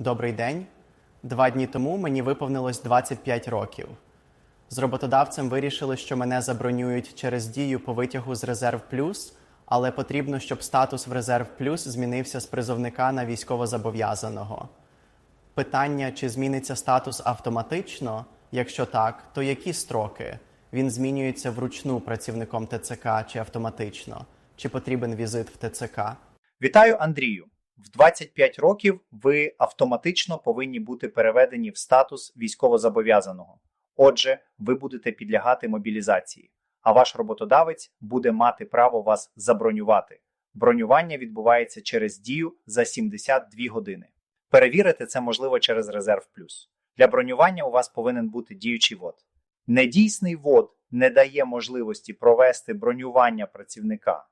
Добрий день. Два дні тому мені виповнилось 25 років. З роботодавцем вирішили, що мене забронюють через дію по витягу з резерв плюс, але потрібно, щоб статус в резерв плюс змінився з призовника на військовозобов'язаного. Питання, чи зміниться статус автоматично? Якщо так, то які строки? Він змінюється вручну працівником ТЦК чи автоматично? Чи потрібен візит в ТЦК? Вітаю, Андрію. В 25 років ви автоматично повинні бути переведені в статус військовозобов'язаного. Отже, ви будете підлягати мобілізації, а ваш роботодавець буде мати право вас забронювати. Бронювання відбувається через дію за 72 години. Перевірити це можливо через резерв плюс. Для бронювання у вас повинен бути діючий вод. Недійсний вод не дає можливості провести бронювання працівника.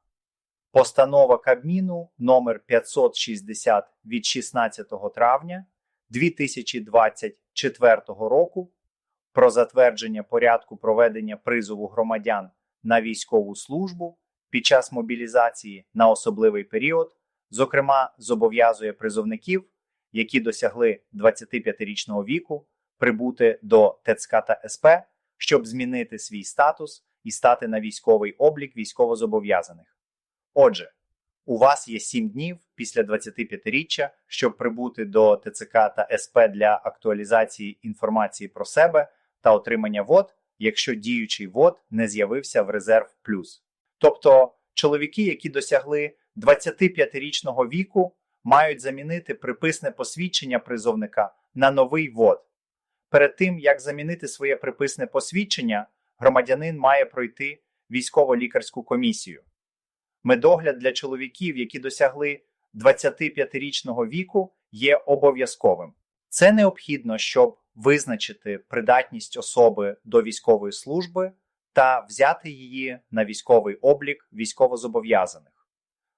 Постанова Кабміну номер 560 від 16 травня 2024 року про затвердження порядку проведення призову громадян на військову службу під час мобілізації на особливий період, зокрема, зобов'язує призовників, які досягли 25-річного віку, прибути до ТЦК та СП, щоб змінити свій статус і стати на військовий облік військовозобов'язаних. Отже, у вас є 7 днів після 25-річчя, щоб прибути до ТЦК та СП для актуалізації інформації про себе та отримання вод, якщо діючий вод не з'явився в резерв плюс. Тобто, чоловіки, які досягли 25-річного віку, мають замінити приписне посвідчення призовника на новий вод. Перед тим як замінити своє приписне посвідчення, громадянин має пройти військово-лікарську комісію. Медогляд для чоловіків, які досягли 25-річного віку, є обов'язковим. Це необхідно, щоб визначити придатність особи до військової служби та взяти її на військовий облік військовозобов'язаних.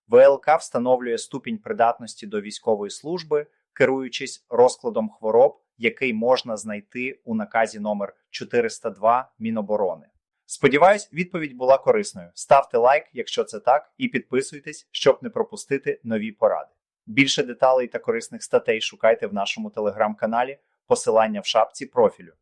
ВЛК встановлює ступінь придатності до військової служби, керуючись розкладом хвороб, який можна знайти у наказі номер 402 Міноборони. Сподіваюсь, відповідь була корисною. Ставте лайк, якщо це так, і підписуйтесь, щоб не пропустити нові поради. Більше деталей та корисних статей шукайте в нашому телеграм-каналі, посилання в шапці профілю.